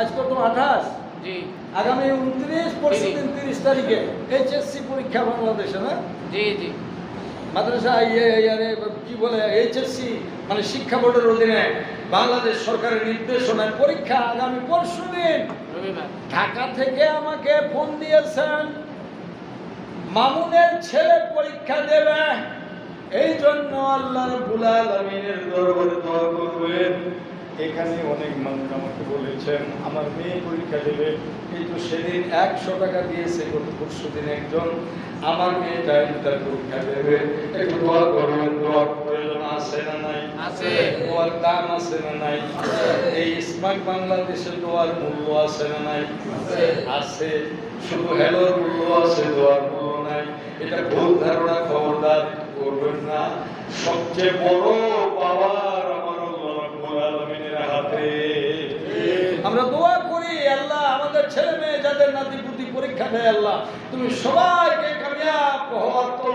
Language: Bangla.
আজ কত আঠাশ। জি। আগামী উনত্রিশ পরশু দিন তিরিশ তারিখে এইচএসসি পরীক্ষা বাংলাদেশে না? জি জি। মাদ্রাসা ইয়ে কি বলে এইচএসসি মানে শিক্ষা বোর্ডের অধীনে বাংলাদেশ সরকারের নির্দেশনায় পরীক্ষা আগামী পরশু দিন। ঢাকা থেকে আমাকে ফোন দিয়েছেন মামুনের ছেলে পরীক্ষা দেবে। এই জন্য আল্লাহ রাব্বুল আলামিনের দরবারে দোয়া করবেন এখানে অনেক মানুষ আমাকে বলেছেন আমার মেয়ে পরীক্ষা দেবে এই তো সেদিন একশো টাকা দিয়েছে গত পরশু দিন একজন আমার মেয়েটা ইন্টার পরীক্ষা দেবে। একটু দোয়া করবেন দোয়ার প্রয়োজন আছে না নাই? আছে। দোয়ার দাম আছে না নাই? এই স্মার্ট বাংলাদেশের দোয়ার মূল্য আছে না নাই? আছে। শুধু হেলোর মূল্য আছে দোয়ার মূল্য নাই। এটা ভুল ধারণা খবরদার করবেন না। সবচেয়ে বড় আমরা দোয়া করি, আল্লাহ, আমাদের ছেলে মেয়ে যাদের নাতি পুতি পরীক্ষা দেয়, আল্লাহ, তুমি সবাইকে কামিয়াব হওয়ার করো